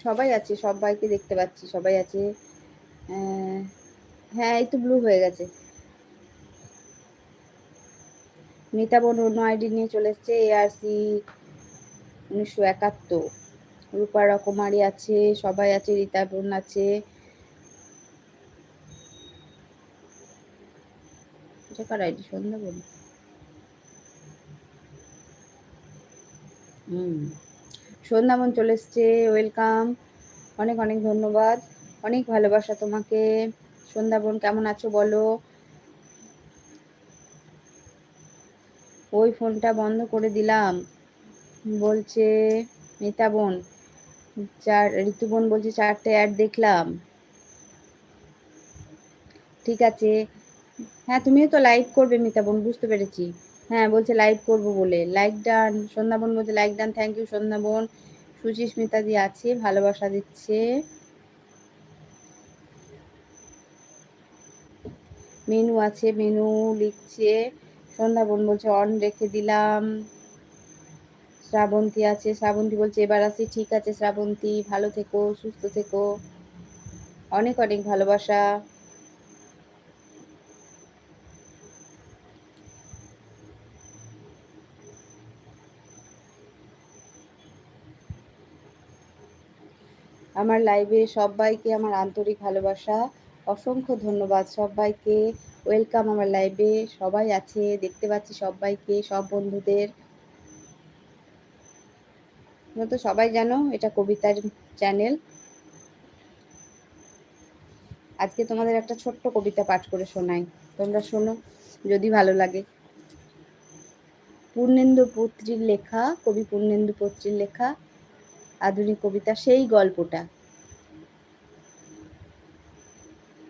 সবাই আছে, সবাইকে দেখতে পাচ্ছি, সবাই আছে। হ্যাঁ এই তো ব্লু হয়ে গেছে। মিতা বোন অন্য আইডি নিয়ে চলে এসছে এআরসি উনিশশো একাত্তর। রূপা রকমারি আছে, সবাই আছে, রীতা বোন আছে। কার আইডি সন্ধ্যা বোন। হুম। সন্ধ্যামন চলে এসছে ওয়েলকাম অনেক অনেক ধন্যবাদ। অনেক ভালোবাসা তোমাকে। সন্ধ্যাবন কেমন আছো বলো? ওই ফোনটা বন্ধ করে দিলাম। বলছে মিতা বোন চার ঋতু বোন বলছে চারটে অ্যাড দেখলাম। ঠিক আছে। হ্যাঁ তুমিও তো লাইক করবে মিতা বোন বুঝতে পেরেছি। হ্যাঁ বলছে লাইক করব বলে। লাইক ডান সন্ধ্যা বোন বলছে লাইক ডান থ্যাংক ইউ সন্ধ্যা বোন সুচিস্মিতা দি আছে, ভালোবাসা দিচ্ছে। মেনু আছে, মেনু লিখছে। সন্ধ্যা বোন বলছে অন রেখে দিলাম। শ্রাবন্তী আছে, শ্রাবন্তী বলছে, এবার আসি ঠিক আছে শ্রাবন্তী, ভালো থেকো, সুস্থ থেকো। অনেক অনেক ভালোবাসা। আমার লাইভে সবাইকে আমার আন্তরিক ভালোবাসা, অসংখ্য ধন্যবাদ সবাইকে। ওয়েলকাম আমার লাইভে সবাই আছে, দেখতে পাচ্ছি সবাইকে, সব বন্ধুদের। তো সবাই জানো, এটা কবিতার চ্যানেল আজকে তোমাদের একটা ছোট্ট কবিতা পাঠ করে শোনাই। তোমরা শোনো, যদি ভালো লাগে। পূর্ণেন্দু পুত্রীর লেখা, কবি পূর্ণেন্দু পুত্রীর লেখা আধুনিক কবিতা সেই গল্পটা।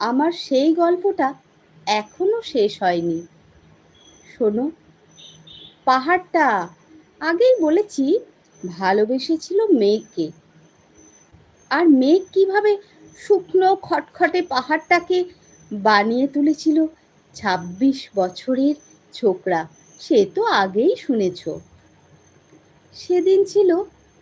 আমার সেই গল্পটা এখনও শেষ হয়নি। শোনো, পাহাড়টা আগেই বলেছি, ভালোবেসেছিল মেঘকে আর মেঘ কীভাবে শুকনো খটখটে পাহাড়টাকে বানিয়ে তুলেছিল ছাব্বিশ বছরের ছোকরা, সে তো আগেই শুনেছ। সেদিন ছিল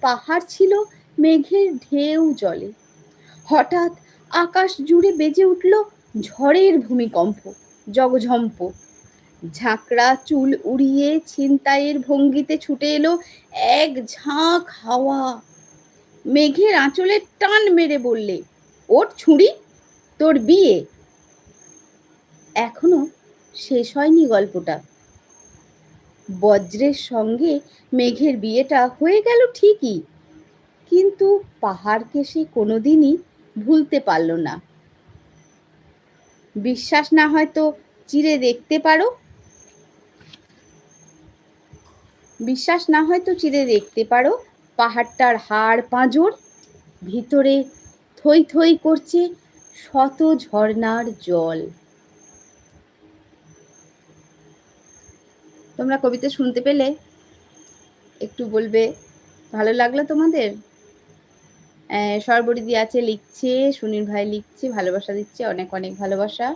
পাহাড় ছিল মেঘের ঢেউ জলে। হঠাৎ আকাশ জুড়ে বেজে উঠল ঝড়ের ভূমিকম্প, জগঝম্প। ঝাঁকড়া চুল উড়িয়ে ছিনতাইয়ের ভঙ্গিতে ছুটে এলো এক ঝাঁক হাওয়া। মেঘের আঁচলে টান মেরে বললে ওর ছুঁড়ি, তোর বিয়ে। এখনও শেষ হয়নি গল্পটা। বজ্রের সঙ্গে মেঘের বিয়েটা হয়ে গেল ঠিকই। কিন্তু পাহাড়কে সে কোনোদিনই ভুলতে পারল না। বিশ্বাস না হয়তো চিরে দেখতে পারো? বিশ্বাস না হয়তো চিরে দেখতে পারো পাহাড়টার হাড় পাঁজর? ভিতরে থই থই করছে শত ঝর্নার জল। তোমরা কবিতা শুনতে পেলে? একটু বলবে, ভালো লাগল তোমাদের? সর্বরিদি আছে, লিখছে, সুনীল ভাই লিখছে, ভালোবাসা দিচ্ছে, অনেক অনেক ভালোবাসা।